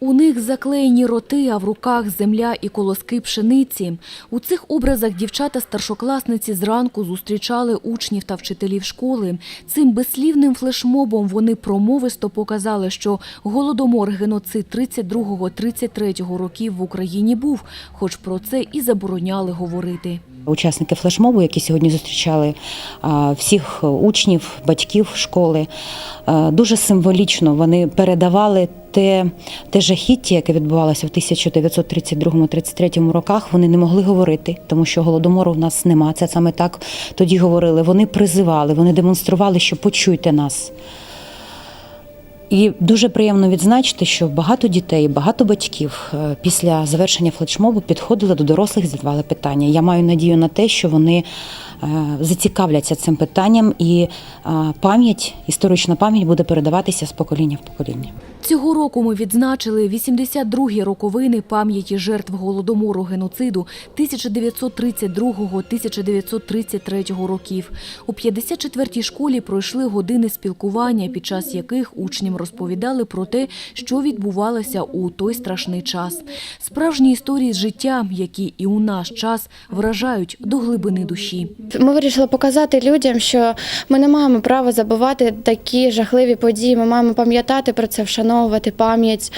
У них заклеєні роти, а в руках земля і колоски пшениці. У цих образах дівчата-старшокласниці зранку зустрічали учнів та вчителів школи. Цим безслівним флешмобом вони промовисто показали, що голодомор геноцид 32-33 років в Україні був, хоч про це і забороняли говорити. Учасники флешмобу, які сьогодні зустрічали всіх учнів, батьків школи, дуже символічно вони передавали те, те жахіття, яке відбувалося в 1932-33 роках. Вони не могли говорити, тому що голодомору в нас нема. Це саме так тоді говорили. Вони призивали, вони демонстрували, що почуйте нас. І дуже приємно відзначити, що багато дітей, багато батьків е, після завершення флешмобу підходили до дорослих, задавали питання. Я маю надію на те, що вони е, зацікавляться цим питанням, і е, пам'ять, історична пам'ять буде передаватися з покоління в покоління. Цього року ми відзначили 82-гі роковини пам'яті жертв голодомору геноциду 1932-1933 років. У 54-й школі пройшли години спілкування, під час яких учням розповідали про те, що відбувалося у той страшний час. Справжні історії з життя, які і у наш час вражають до глибини душі. Ми вирішили показати людям, що ми не маємо права забувати такі жахливі події. Ми маємо пам'ятати про це, вшановувати пам'ять.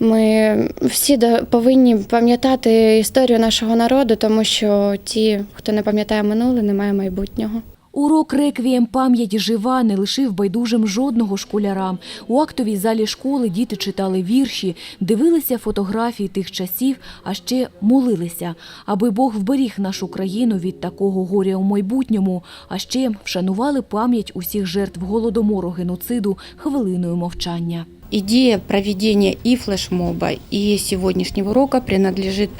Ми всі повинні пам'ятати історію нашого народу, тому що ті, хто не пам'ятає минуле, не має майбутнього. Урок реквієм пам'ять жива не лишив байдужим жодного школяра. У актовій залі школи діти читали вірші, дивилися фотографії тих часів, а ще молилися, аби Бог вберіг нашу країну від такого горя у майбутньому, а ще вшанували пам'ять усіх жертв голодомору геноциду хвилиною мовчання. Идея проведения и флешмоба, и сегодняшнего урока принадлежит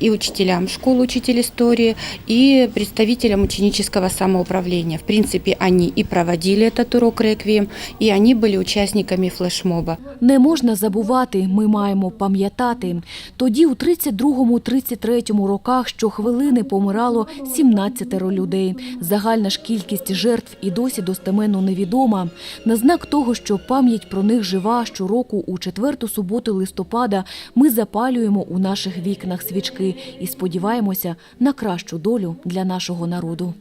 и учителям школ, учитель истории, и представителям ученического самоуправления. В принципе, они и проводили этот урок реквием, и они были участниками флешмоба. Не можна забувати, ми маємо пам'ятати. Тоді у 32-33 роках щохвилини помирало 17 людей. Загальна ж кількість жертв і досі достеменно невідома. На знак того, що пам'ять про них жива, щороку у четверту суботу листопада ми запалюємо у наших вікнах свічки і сподіваємося на кращу долю для нашого народу.